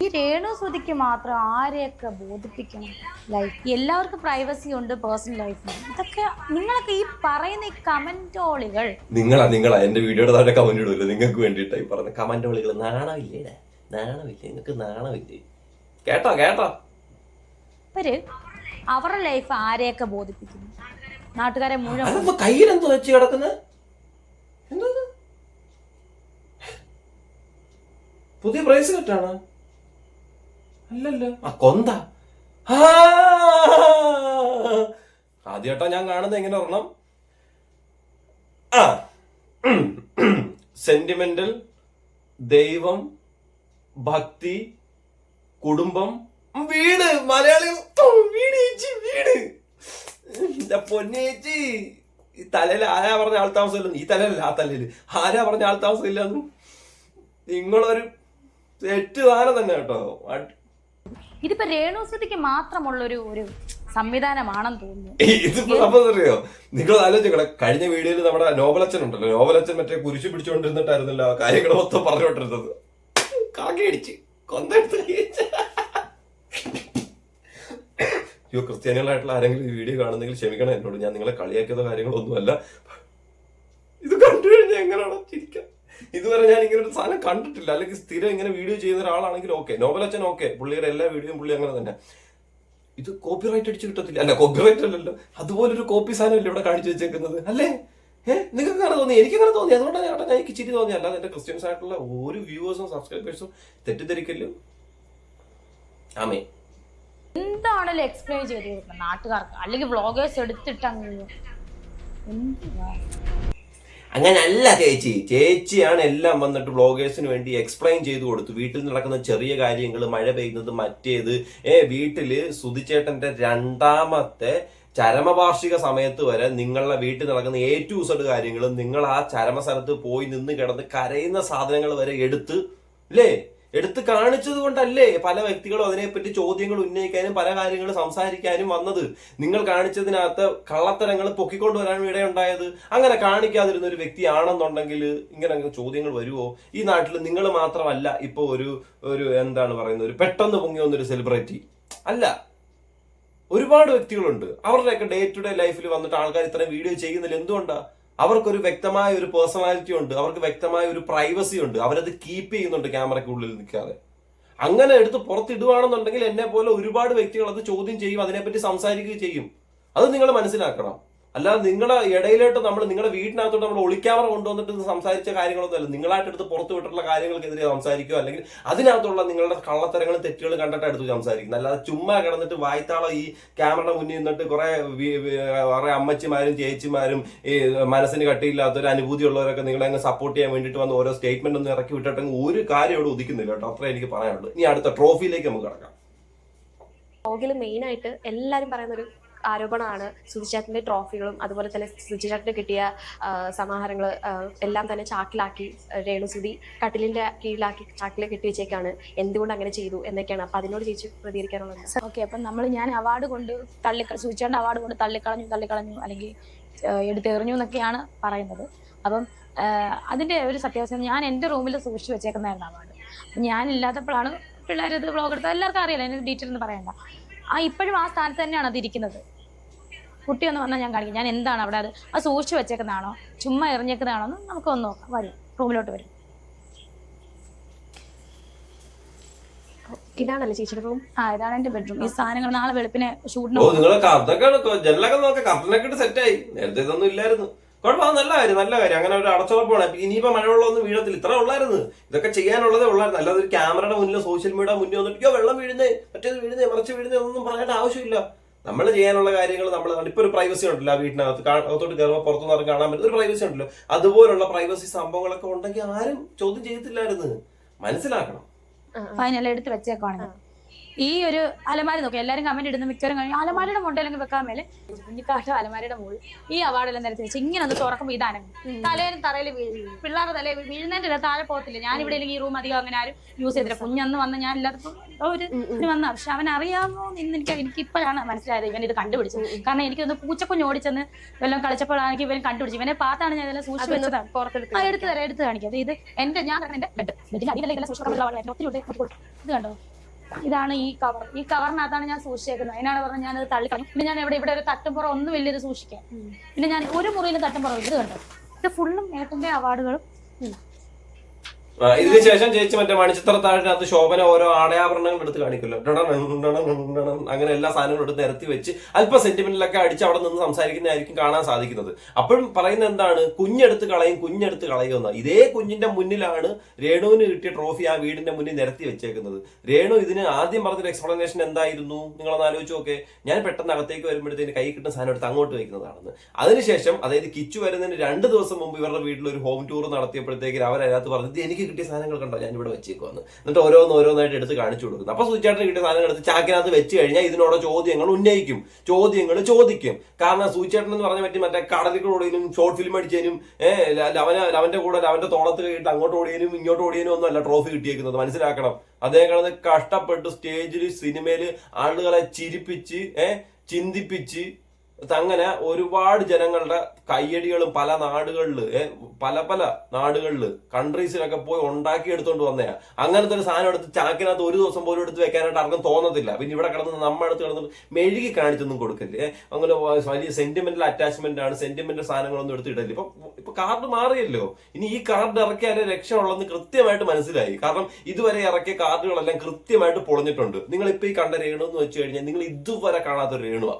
ഈ രേണു സുതിക്ക് മാത്രം ആരെയൊക്കെ ബോധിപ്പിക്കണം ലൈഫ് എല്ലാവർക്കും പ്രൈവസി ഉണ്ട് പേഴ്സണൽ ലൈഫ് ഇതൊക്കെ നിങ്ങളൊക്കെ ഈ പറയുന്ന ഈ കമന്റോളികൾ നിങ്ങളാ നിങ്ങളാ. എന്റെ വീഡിയോയുടെ താഴെ കമന്റ് ഇടൂല്ലോ നിങ്ങൾക്ക് വേണ്ടിയിട്ടായി പറഞ്ഞ കമന്റോളികൾ നാണമില്ലേ നാണമില്ലേ? നിങ്ങൾക്ക് നാണമില്ലേ? കേട്ടോ കേട്ടോ. അവർ അവരുടെ ലൈഫ് ആരെയൊക്കെ ബോധിപ്പിക്കുന്നു? നാട്ടുകാരെ മുഴുവൻ കയ്യിലെന്തോ വെച്ച് കിടക്കുന്നത് എന്തോ ഇത്? പുതിയ പ്രൈസ് ആണ് അല്ലല്ലോ. ആ കൊന്ത! ആദ്യമായിട്ടാ ഞാൻ കാണുന്നത് എങ്ങനെ ഒരെണ്ണം. ആ സെന്റിമെന്റൽ ദൈവം ഭക്തി കുടുംബം വീട് മലയാളികൾ വീട് ചേച്ചി വീട്. എന്റെ പൊന്നേച്ചി ഈ തലയിൽ ആരാ പറഞ്ഞ ആൾ താമസം ഇല്ലെന്ന് ഈ തലയിലല്ല ആ തലയിൽ. ആരാ പറഞ്ഞ ആൾ താമസം ഇല്ലെന്ന് നിങ്ങളൊരു തെറ്റ് സാധനം തന്നെ കേട്ടോ. ഇതിപ്പോ രേണു സുതിക്ക് മാത്രമുള്ള ഒരു ഒരു സംവിധാനമാണെന്ന് തോന്നുന്നു. ഇതിപ്പോ നിങ്ങൾ ആലോചിക്കണം കഴിഞ്ഞ വീഡിയോയിൽ നമ്മുടെ നോബലച്ചൻ ഉണ്ടല്ലോ. നോബലച്ചൻ മറ്റേ കുരിശു പിടിച്ചുകൊണ്ടിരുന്നിട്ടായിരുന്നല്ലോ കാര്യങ്ങൾ മൊത്തം പറഞ്ഞുകൊണ്ടിരുന്നത്. കാക്കയടിച്ച് കൊന്നെടുത്ത് കഴിച്ച്. അയ്യോ ക്രിസ്ത്യാനികളായിട്ടുള്ള ആരെങ്കിലും ഈ വീഡിയോ കാണുന്നെങ്കിൽ ക്ഷമിക്കണം എന്നോട്. ഞാൻ നിങ്ങളെ കളിയാക്കിയതോ കാര്യങ്ങളൊന്നുമല്ല ഇത് കണ്ടു കഴിഞ്ഞാൽ എങ്ങനെയാണോ ചിരിക്കാം. ഇതുവരെ ഞാൻ ഇങ്ങനെ ഒരു സാധനം കണ്ടിട്ടില്ല. അല്ലെങ്കിൽ സ്ഥിരം ഇങ്ങനെ വീഡിയോ ചെയ്യുന്ന ഒരാളാണെങ്കിൽ ഓക്കെ നോബലച്ചൻ ഓക്കെ പുള്ളിയുടെ എല്ലാ വീഡിയോയും പുള്ളി അങ്ങനെ തന്നെ. ഇത് കോപ്പിറൈറ്റ് അടിച്ച് കിട്ടത്തില്ല. അല്ല കോപ്പിറൈറ്റ് അല്ലല്ലോ. അതുപോലെ ഒരു കോപ്പി സാധനം സാധനമല്ലേ ഇവിടെ കാണിച്ചു വെച്ചേക്കുന്നത്? അല്ലേ? ഏഹ് നിങ്ങൾക്ക് അങ്ങനെ തോന്നി. എനിക്ക് അങ്ങനെ തോന്നി അതുകൊണ്ടാണ് ചേട്ടാ ഞാൻ എനിക്ക് ചിരി തോന്നി. അല്ലാതെ എന്റെ ക്രിസ്ത്യൻസ് ആയിട്ടുള്ള ഒരു വ്യൂവേഴ്സും സബ്സ്ക്രൈബേഴ്സും തെറ്റിദ്ധരിക്കല്ലോ? ആമേ. എന്താണല്ലോ എക്സ്പ്ലെയിൻ ചെയ്ത് കൊടുക്കണം നാട്ടുകാർക്ക്. അല്ലെങ്കിൽ വ്ളോഗേഴ്സ് എടുത്തിട്ട് അങ്ങ് എന്തുവാ? അങ്ങനല്ല ചേച്ചി. ചേച്ചിയാണ് എല്ലാം വന്നിട്ട് ബ്ലോഗേഴ്സിന് വേണ്ടി എക്സ്പ്ലെയിൻ ചെയ്തു കൊടുത്തു. വീട്ടിൽ നടക്കുന്ന ചെറിയ കാര്യങ്ങൾ മഴ പെയ്യുന്നത് മറ്റേത്. ഏ വീട്ടിൽ സുധിച്ചേട്ടന്റെ രണ്ടാമത്തെ ചരമവാർഷിക സമയത്ത് വരെ നിങ്ങളുടെ വീട്ടിൽ നടക്കുന്ന എ ടു സെഡ് കാര്യങ്ങളും നിങ്ങൾ ആ ചരമ സ്ഥലത്ത് പോയി നിന്ന് കിടന്ന് കരയുന്ന സാധനങ്ങൾ വരെ എടുത്ത് അല്ലേ എടുത്ത് കാണിച്ചത് കൊണ്ടല്ലേ പല വ്യക്തികളും അതിനെപ്പറ്റി ചോദ്യങ്ങൾ ഉന്നയിക്കാനും പല കാര്യങ്ങളും സംസാരിക്കാനും വന്നത്? നിങ്ങൾ കാണിച്ചതിനകത്ത് കള്ളത്തരങ്ങൾ പൊക്കിക്കൊണ്ടുവരാനും ഇടയുണ്ടായത് അങ്ങനെ കാണിക്കാതിരുന്ന ഒരു വ്യക്തിയാണെന്നുണ്ടെങ്കിൽ ഇങ്ങനെ ചോദ്യങ്ങൾ വരുമോ ഈ നാട്ടിൽ നിങ്ങൾ മാത്രമല്ല ഇപ്പോൾ ഒരു ഒരു എന്താണ് പറയുന്നത് ഒരു പെട്ടെന്ന് പൊങ്ങി വന്നൊരു സെലിബ്രിറ്റി അല്ല ഒരുപാട് വ്യക്തികളുണ്ട്. അവരുടെയൊക്കെ ഡേ ടു ഡേ ലൈഫിൽ വന്നിട്ട് ആൾക്കാർ ഇത്രയും വീഡിയോ ചെയ്യുന്നില്ല എന്തുകൊണ്ടാ? അവർക്കൊരു വ്യക്തമായ ഒരു പേഴ്സണാലിറ്റി ഉണ്ട് അവർക്ക് വ്യക്തമായ ഒരു പ്രൈവസി ഉണ്ട് അവരത് കീപ്പ് ചെയ്യുന്നുണ്ട് ക്യാമറയ്ക്കുള്ളിൽ നിൽക്കാതെ. അങ്ങനെ എടുത്ത് പുറത്തിടുവാണെന്നുണ്ടെങ്കിൽ എന്നെ പോലെ ഒരുപാട് വ്യക്തികൾ അത് ചോദ്യം ചെയ്യും അതിനെപ്പറ്റി സംസാരിക്കുകയും ചെയ്യും. അത് നിങ്ങൾ മനസ്സിലാക്കണം. അല്ലാതെ നിങ്ങളുടെ ഇടയിലോട്ട് നമ്മൾ നിങ്ങളുടെ വീടിനകത്തോട്ട് നമ്മൾ ഒളിക്കാമറ കൊണ്ടുവന്നിട്ട് സംസാരിച്ച കാര്യങ്ങളൊന്നും അല്ല. നിങ്ങളായിട്ട് എടുത്ത് പുറത്തു വിട്ടിട്ടുള്ള കാര്യങ്ങൾക്കെതിരെ സംസാരിക്കുക. അല്ലെങ്കിൽ അതിനകത്തുള്ള നിങ്ങളുടെ കള്ളത്തരങ്ങളും തെറ്റുകളും കണ്ടിട്ട് എടുത്ത് സംസാരിക്കുന്നത്. അല്ലാതെ ചുമ്മാ കിടന്നിട്ട് വായ്ത്താളം ഈ ക്യാമറയുടെ മുന്നിൽ നിന്നിട്ട് കുറെ കുറെ അമ്മച്ചിമാരും ചേച്ചിമാരും ഈ മനസ്സിന് കട്ടിയില്ലാത്തൊരു അനുഭൂതിയുള്ളവരൊക്കെ നിങ്ങളെ അങ്ങ് സപ്പോർട്ട് ചെയ്യാൻ വേണ്ടിയിട്ട് വന്ന് ഓരോ സ്റ്റേറ്റ്മെന്റ് ഒന്നും ഇറക്കി വിട്ടിട്ടെങ്കിൽ ഒരു കാര്യം ഇവിടെ ഉദിക്കുന്നില്ല കേട്ടോ. അത്രേ എനിക്ക് പറയാനുള്ളൂ. ഇനി അടുത്ത ട്രോഫിയിലേക്ക് നമുക്ക് കിടക്കാം. മെയിൻ ആയിട്ട് എല്ലാവരും പറയുന്ന ഒരു ആരോപണമാണ് സുധിചാട്ടിന്റെ ട്രോഫികളും അതുപോലെ തന്നെ സുധിചാട്ടിന് കിട്ടിയ സമാഹാരങ്ങൾ എല്ലാം തന്നെ ചാക്കിലാക്കി രേണുസുതി കട്ടിലിന്റെ കീഴിലാക്കി ചാക്കിൽ കെട്ടി വെച്ചേക്കാണ്. എന്തുകൊണ്ട് അങ്ങനെ ചെയ്തു എന്നൊക്കെയാണ്. അപ്പൊ അതിനോട് ചേച്ചി പ്രതികരിക്കാനുള്ളത്. ഓക്കെ അപ്പം നമ്മൾ ഞാൻ അവാർഡ് കൊണ്ട് തള്ളി സൂചിച്ചാണ്ട് അവാർഡ് കൊണ്ട് തള്ളിക്കളഞ്ഞു തള്ളിക്കളഞ്ഞു അല്ലെങ്കിൽ എടുത്തെറിഞ്ഞു എന്നൊക്കെയാണ് പറയുന്നത്. അപ്പം അതിന്റെ ഒരു സത്യാവസ്ഥ ഞാൻ എന്റെ റൂമിൽ സൂക്ഷിച്ചു വെച്ചേക്കുന്നതായിരുന്നു അവാർഡ് ഞാനില്ലാത്തപ്പോഴാണ് ഇത് വ്ളോഗ് എടുത്തത്. എല്ലാവർക്കും അറിയാലോ അതിന് ഡീറ്റെയിൽ ഒന്നും പറയണ്ട. ആ ഇപ്പോഴും ആ സ്ഥാനത്ത് തന്നെയാണ് അത് ഇരിക്കുന്നത്. കുട്ടി ഒന്ന് വന്നാൽ ഞാൻ കാണിക്കും. ഞാൻ എന്താണ് അവിടെ അത്? അത് സൂക്ഷിച്ചു വെച്ചേക്കുന്നതാണോ? ചുമ്മാ എറിഞ്ഞേക്കുന്നതാണോ? എന്ന് നമുക്കൊന്ന് നോക്കാം. വരും. റൂമിലോട്ട് വരും. ഇതാണല്ലേ ചേച്ചിയുടെ റൂം? ആ ഇതാണ് എന്റെ ബെഡ്റൂം. ഈ സാധനങ്ങൾ നാളെ വെളുപ്പിനെ ഓ ഷൂട്ടിന് നിങ്ങളൊക്കെ അതൊക്കെ ജനലൊക്കെ നോക്കാം. ഇട്ട് സെറ്റായി നേരത്തെ ഇതൊന്നും ഇല്ലായിരുന്നു. കുഴപ്പമില്ല നല്ല കാര്യം നല്ല കാര്യം. അങ്ങനെ ഒരു അടച്ചുറപ്പാണ്. ഇപ്പൊ ഇനിയിപ്പോ മഴവെള്ളമൊന്നും വീഴത്തില്ല. ഇത്ര ഉള്ളായിരുന്നു. ഇതൊക്കെ ചെയ്യാനുള്ളതേ ഉള്ളായിരുന്നു. അല്ലാതെ ഒരു ക്യാമറയുടെ മുന്നിലോ സോഷ്യൽ മീഡിയ മുന്നിൽ വന്നിട്ട് "അയ്യോ, വെള്ളം വീഴുന്നേ മറ്റേത് വീഴുന്നേ മറിച്ച് വീഴുന്നേ ഒന്നും പറയേണ്ട ആവശ്യമില്ല. നമ്മൾ ചെയ്യാനുള്ള കാര്യങ്ങൾ നമ്മൾ ഇപ്പോൾ ഒരു പ്രൈവസി ഉണ്ടല്ലോ ആ വീട്ടിനകത്ത്. അകത്തോട്ട് കയറുമ്പോൾ പുറത്തുനിന്ന് കാണാൻ പറ്റും ഒരു പ്രൈവസി ഉണ്ടല്ലോ. അതുപോലുള്ള പ്രൈവസി സംഭവങ്ങളൊക്കെ ഉണ്ടെങ്കിൽ ആരും ചോദ്യം ചെയ്യത്തില്ലായിരുന്നു. മനസ്സിലാക്കണം. ഫൈനൽ എടുത്ത് വെച്ചേക്കുവാണ് ഈ ഒരു അലമാര നോക്കി എല്ലാരും കമന്റ് ഇടുന്ന മിക്കവരും കഴിഞ്ഞു അലമാരിയുടെ മുണ്ടല്ലെങ്കിൽ വെക്കാൻ മേലെ കുഞ്ഞിക്കാട്ട് അലമാരിയുടെ മുകളിൽ ഈ അവാർഡെല്ലാം നിരത്തി വെച്ച് ഇങ്ങനെ ഒന്ന് തുറക്കുമ്പോൾ ഇതാണ്. തലയിലും തറയിൽ വീഴും പിള്ളേരുടെ തലയിൽ വീഴുന്നതിന്റെ ഇടയിൽ താഴെ പോകത്തില്ല. ഞാൻ ഇവിടെ ഈ റൂം അധികം അങ്ങനെ ആരും യൂസ് ചെയ്തില്ല കുഞ്ഞന്ന് വന്ന് ഞാൻ ഇല്ലാത്തപ്പോൾ ഒരു ഇത് വന്ന. പക്ഷെ അവൻ അറിയാമോ എന്ന് എനിക്ക് എനിക്ക് ഇപ്പോഴാണ് മനസ്സിലായത് ഇവൻ ഇത് കണ്ടുപിടിച്ചത്. കാരണം എനിക്കൊന്ന് പൂച്ചക്കുഞ്ഞ് ഓടിച്ചെന്ന് വല്ലതും കളിച്ചപ്പോഴാണ് എനിക്ക് ഇവൻ കണ്ടുപിടിച്ചു. ഇവനെ പാത്താണ് ഞാൻ ഇതെല്ലാം സൂക്ഷിച്ചു വെച്ചതാണ്. പുറത്തെടുത്ത് എടുത്ത് തരാം എടുത്ത് കാണിക്കാം. ഇത് എന്റെ ഞാൻ എന്റെ ബെഡ് അടിയിലല്ല ഇതെല്ലാം സൂക്ഷിക്കാൻ ഒത്തിരി. ഇത് കണ്ടോ? ഇതാണ് ഈ കവർ ഈ കവറിനകത്താണ് ഞാൻ സൂക്ഷിച്ചേക്കുന്നത്. അതിനാണ് പറഞ്ഞത് ഞാനത് തള്ളിക്കളഞ്ഞു പിന്നെ ഞാൻ ഇവിടെ ഇവിടെ ഒരു തട്ടുംപുറം ഒന്നും വലിയത് സൂക്ഷിക്കാം പിന്നെ ഞാൻ ഒരു മുറിയിലും തട്ടുംപുറം ഇത് കണ്ടു? ഇത് ഫുള്ളും ഏട്ടന്റെ അവാർഡുകളും ആ, ഇതിന് ശേഷം ചേച്ചി മറ്റേ മണിച്ചിത്രത്താഴിനകത്ത് ശോഭന ഓരോ ആടയാഭരണങ്ങൾ എടുത്ത് കാണിക്കുമല്ലോ. അങ്ങനെ എല്ലാ സാധനങ്ങളും എടുത്ത് നിരത്തി വെച്ച് അല്പം സെന്റിമെന്റിലൊക്കെ അടിച്ച് അവിടെ നിന്ന് സംസാരിക്കുന്നതായിരിക്കും കാണാൻ സാധിക്കുന്നത്. അപ്പോഴും പറയുന്നത് എന്താണ്? കുഞ്ഞെടുത്ത് കളയും കുഞ്ഞെടുത്ത് കളയുമെന്ന് ഇതേ കുഞ്ഞിന്റെ മുന്നിലാണ് രേണുവിന് കിട്ടിയ ട്രോഫി ആ വീടിന്റെ മുന്നിൽ നിരത്തി വെച്ചേക്കുന്നത്. രേണു ഇതിന് ആദ്യം പറഞ്ഞൊരു എക്സ്പ്ലനേഷൻ എന്തായിരുന്നു? നിങ്ങൾ ഒന്ന് ആലോചിച്ച് നോക്കെ. ഞാൻ പെട്ടെന്ന് അകത്തേക്ക് വരുമ്പോഴത്തേന് കൈ കിട്ടുന്ന സാധനം എടുത്ത് അങ്ങോട്ട് വയ്ക്കുന്നതാണെന്ന്. അതിനുശേഷം അതായത് കിച്ചു വരുന്നതിന് രണ്ട് ദിവസം മുമ്പ് ഇവരുടെ വീട്ടിൽ ഒരു ഹോം ടൂർ നടത്തിയപ്പോഴത്തേക്ക് അവരതിനകത്ത് പറഞ്ഞത് "ഇത് എനിക്ക് കിട്ടിയ സാധനങ്ങൾ കണ്ടോ? ഞാൻ ഇവിടെ വെച്ചേക്കുവാന്ന്. എന്നിട്ട് ഓരോന്ന് ഓരോന്നായിട്ട് എടുത്ത് കാണിച്ചു കൊടുക്കുന്നു. അപ്പൊ സൂചിച്ചാട്ടിന് കിട്ടിയ സാധനങ്ങൾ എടുത്ത് ചാക്കിനകത്ത് വെച്ച് കഴിഞ്ഞാൽ ഇതിനോട് ചോദ്യങ്ങൾ ഉന്നയിക്കും. ചോദ്യങ്ങൾ ചോദിക്കും. കാരണം സൂചിച്ചേട്ടൻ എന്ന് പറഞ്ഞ പറ്റി മറ്റേ കടലിലൂടെയും ഷോർട്ട് ഫിലിം അടിച്ചതിനും ലവന ലവന്റെ കൂടെ ലവന്റെ തോളത്ത് കഴിഞ്ഞിട്ട് അങ്ങോട്ട് ഓടിയതിനും ഇങ്ങോട്ട് ഓടിയതിനും ഒന്നും അല്ല ട്രോഫി കിട്ടിയേക്കുന്നത്. മനസ്സിലാക്കണം. അദ്ദേഹം കഷ്ടപ്പെട്ട് സ്റ്റേജിൽ സിനിമയിൽ ആളുകളെ ചിരിപ്പിച്ച് ഏഹ് ചിന്തിപ്പിച്ച് അങ്ങനെ ഒരുപാട് ജനങ്ങളുടെ കയ്യടികളും പല നാടുകളിൽ പല പല നാടുകളിൽ കൺട്രീസിലൊക്കെ പോയി ഉണ്ടാക്കി എടുത്തുകൊണ്ട് വന്നയാ. അങ്ങനത്തെ ഒരു സാധനം എടുത്ത് ചാക്കിനകത്ത് ഒരു ദിവസം പോലും എടുത്ത് വെക്കാനായിട്ട് ആർക്കും തോന്നത്തില്ല. പിന്നെ ഇവിടെ കിടന്ന് നമ്മൾ അടുത്ത് കിടന്ന് മെഴുകി കാണിച്ചൊന്നും കൊടുക്കല്ലേ? അങ്ങനെ വലിയ സെന്റിമെന്റൽ അറ്റാച്ച്മെന്റ് ആണ് സെന്റിമെന്റൽ സാധനങ്ങളൊന്നും എടുത്ത് ഇടല്ലേ ഇപ്പൊ ഇപ്പൊ കാർഡ് മാറിയല്ലോ. ഇനി ഈ കാർഡ് ഇറക്കിയാലേ രക്ഷയുള്ളെന്ന് കൃത്യമായിട്ട് മനസ്സിലായി. കാരണം ഇതുവരെ ഇറക്കിയ കാർഡുകളെല്ലാം കൃത്യമായിട്ട് പൊളിഞ്ഞിട്ടുണ്ട്. നിങ്ങൾ ഇപ്പൊ ഈ കണ്ട രേണു എന്ന് വെച്ച് കഴിഞ്ഞാൽ നിങ്ങൾ ഇതുവരെ കാണാത്ത ഒരു രേണുവാ.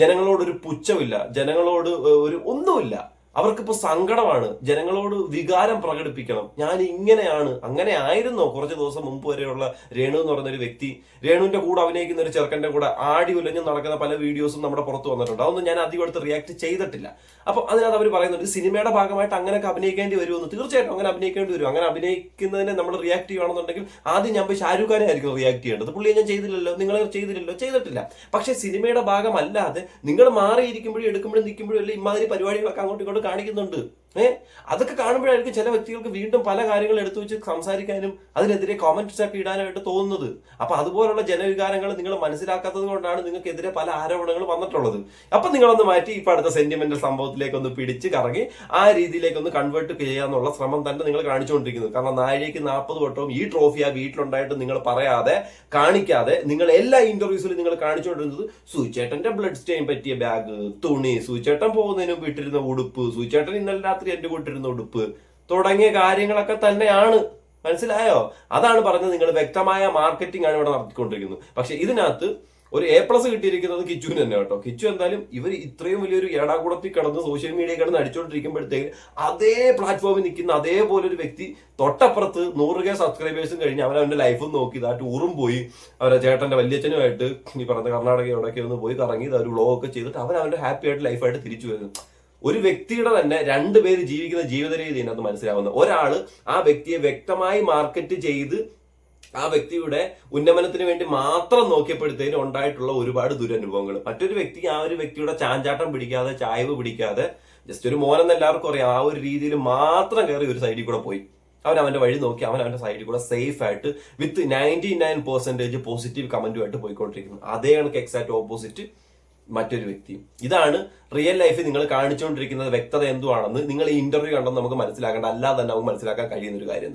ജനങ്ങളോട് ഒരു പുച്ഛമില്ല ജനങ്ങളോട് ഒരു ഒന്നുമില്ല. അവർക്കിപ്പോ സങ്കടമാണ്. ജനങ്ങളോട് വികാരം പ്രകടിപ്പിക്കണം. ഞാൻ ഇങ്ങനെയാണ്. അങ്ങനെ ആയിരുന്നോ? കുറച്ച് ദിവസം മുമ്പ് വരെയുള്ള രേണു എന്ന് പറയുന്ന ഒരു വ്യക്തി. രേണുവിന്റെ കൂടെ അഭിനയിക്കുന്ന ഒരു ചെറുക്കന്റെ കൂടെ ആടി ഉലഞ്ഞ് നടക്കുന്ന പല വീഡിയോസും നമ്മുടെ പുറത്ത് വന്നിട്ടുണ്ട്. അതൊന്നും ഞാൻ അധികം എടുത്ത് റിയാക്ട് ചെയ്തിട്ടില്ല. അപ്പൊ അതിനകത്ത് അവർ പറയുന്നുണ്ട് സിനിമയുടെ ഭാഗമായിട്ട് അങ്ങനെയൊക്കെ അഭിനയിക്കേണ്ടി വരുമെന്ന്. തീർച്ചയായിട്ടും അങ്ങനെ അഭിനയിക്കേണ്ടി വരും. അങ്ങനെ അഭിനയിക്കുന്നതിനെ നമ്മൾ റിയാക്ട് ചെയ്യുകയാണെന്നുണ്ടെങ്കിൽ ആദ്യം ഞാൻ പോയി ഷാരൂഖ് ഖാനെ ആയിരിക്കും റിയാക്ട് ചെയ്യേണ്ടത്. പുള്ളിയെ ഞാൻ ചെയ്തില്ലല്ലോ? നിങ്ങൾ ചെയ്തില്ലല്ലോ? ചെയ്തിട്ടില്ല. പക്ഷേ സിനിമയുടെ ഭാഗമല്ലാതെ നിങ്ങൾ മാറിയിരിക്കുമ്പോഴും എടുക്കുമ്പോഴും നിൽക്കുമ്പോഴും അല്ലെങ്കിൽ ഇമാതിരി പരിപാടികളൊക്കെ അങ്ങോട്ടും ഇങ്ങോട്ടും കാണിക്കുന്നുണ്ട്. ഏഹ് അതൊക്കെ കാണുമ്പോഴായിരിക്കും ചില വ്യക്തികൾക്ക് വീണ്ടും പല കാര്യങ്ങൾ എടുത്തു വെച്ച് സംസാരിക്കാനും അതിനെതിരെ കോമന്റ്സ് ഒക്കെ ഇടാനായിട്ട് തോന്നുന്നത്. അപ്പൊ അതുപോലുള്ള ജനവികാരങ്ങൾ നിങ്ങൾ മനസ്സിലാക്കാത്തത് കൊണ്ടാണ് നിങ്ങൾക്കെതിരെ പല ആരോപണങ്ങൾ വന്നിട്ടുള്ളത്. അപ്പൊ നിങ്ങളൊന്ന് മാറ്റി ഇപ്പൊ അടുത്ത സെന്റിമെന്റൽ സംഭവത്തിലേക്ക് ഒന്ന് പിടിച്ച് കറങ്ങി ആ രീതിയിലേക്ക് ഒന്ന് കൺവേർട്ട് ചെയ്യാന്നുള്ള ശ്രമം തന്നെ നിങ്ങൾ കാണിച്ചുകൊണ്ടിരിക്കുന്നത് കാരണം നാഴികയ്ക്ക് നാൽപ്പത് വട്ടവും ഈ ട്രോഫി ആ വീട്ടിലുണ്ടായിട്ട് നിങ്ങൾ പറയാതെ കാണിക്കാതെ നിങ്ങൾ എല്ലാ ഇന്റർവ്യൂസിലും നിങ്ങൾ കാണിച്ചുകൊണ്ടിരുന്നത് സൂചേട്ടന്റെ ബ്ലഡ് സ്റ്റെയിൻ പറ്റിയ ബാഗ് തുണി സൂചേട്ടൻ പോകുന്നതിനും മുമ്പ് ഇട്ടിരുന്ന ഉടുപ്പ് സൂചേട്ടൻ ഇന്നലെ രാത്രി എന്റെ കൂട്ടിരുന്ന ഉടുപ്പ് തുടങ്ങിയ കാര്യങ്ങളൊക്കെ തന്നെയാണ്. മനസ്സിലായോ? അതാണ് പറഞ്ഞത് നിങ്ങൾ വ്യക്തമായ മാർക്കറ്റിംഗ് ആണ് ഇവിടെ നടത്തിക്കൊണ്ടിരിക്കുന്നത്. പക്ഷെ ഇതിനകത്ത് ഒരു എ പ്ലസ് കിട്ടിയിരിക്കുന്നത് കിച്ചുവിന് തന്നെ കേട്ടോ. കിച്ചു എന്തായാലും ഇവർ ഇത്രയും വലിയൊരു ഏടാകൂടത്തിൽ കിടന്ന് സോഷ്യൽ മീഡിയ കിടന്ന് അടിച്ചുകൊണ്ടിരിക്കുമ്പോഴത്തേക്ക് അതേ പ്ലാറ്റ്ഫോമിൽ നിൽക്കുന്ന അതേപോലെ ഒരു വ്യക്തി തൊട്ടപ്പുറത്ത് നൂറ് കെ സബ്സ്ക്രൈബേഴ്സും കഴിഞ്ഞ് അവൻ അവന്റെ ലൈഫും നോക്കി. ഇതാ ടൂറും പോയി. അവരെ ചേട്ടന്റെ വല്യച്ഛനുമായിട്ട് ഈ പറഞ്ഞ കർണാടക എവിടെയൊക്കെ ഒന്ന് പോയി കറങ്ങി ഒരു വ്ളോഗ് ചെയ്തിട്ട് അവൻ ഹാപ്പി ആയിട്ട് ലൈഫായിട്ട് തിരിച്ചു വരുന്നു. ഒരു വ്യക്തിയുടെ തന്നെ രണ്ട് രണ്ടുപേര് ജീവിക്കുന്ന ജീവിത രീതി ഇതിനകത്ത് മനസ്സിലാവുന്നത് ഒരാൾ ആ വ്യക്തിയെ വ്യക്തമായി മാർക്കറ്റ് ചെയ്ത് ആ വ്യക്തിയുടെ ഉന്നമനത്തിന് വേണ്ടി മാത്രം നോക്കിയപ്പോഴത്തേനും ഉണ്ടായിട്ടുള്ള ഒരുപാട് ദുരനുഭവങ്ങൾ. മറ്റൊരു വ്യക്തി ആ ഒരു വ്യക്തിയുടെ ചാഞ്ചാട്ടം പിടിക്കാതെ ചായവ് പിടിക്കാതെ ജസ്റ്റ് ഒരു മോനെന്ന് എല്ലാവർക്കും അറിയാം ആ ഒരു രീതിയിൽ മാത്രം കയറി ഒരു സൈഡിൽ കൂടെ പോയി. അവൻ അവന്റെ വഴി നോക്കി അവൻ അവന്റെ സൈഡിൽ കൂടെ സേഫ് ആയിട്ട് with ninety nine percentage positive കമന്റുമായിട്ട് പോയിക്കൊണ്ടിരിക്കുന്നു. അതേ കണക്ക് എക്സാക്ട് ഓപ്പോസിറ്റ് മറ്റൊരു വ്യക്തി. ഇതാണ് റിയൽ ലൈഫിൽ നിങ്ങൾ കാണിച്ചുകൊണ്ടിരിക്കുന്നത് വ്യക്തത എന്തുവാണെന്ന് നിങ്ങൾ ഈ ഇന്റർവ്യൂ കണ്ടെന്ന് നമുക്ക് മനസ്സിലാക്കേണ്ട അല്ലാതെ തന്നെ നമുക്ക് മനസ്സിലാക്കാൻ കഴിയുന്ന ഒരു കാര്യം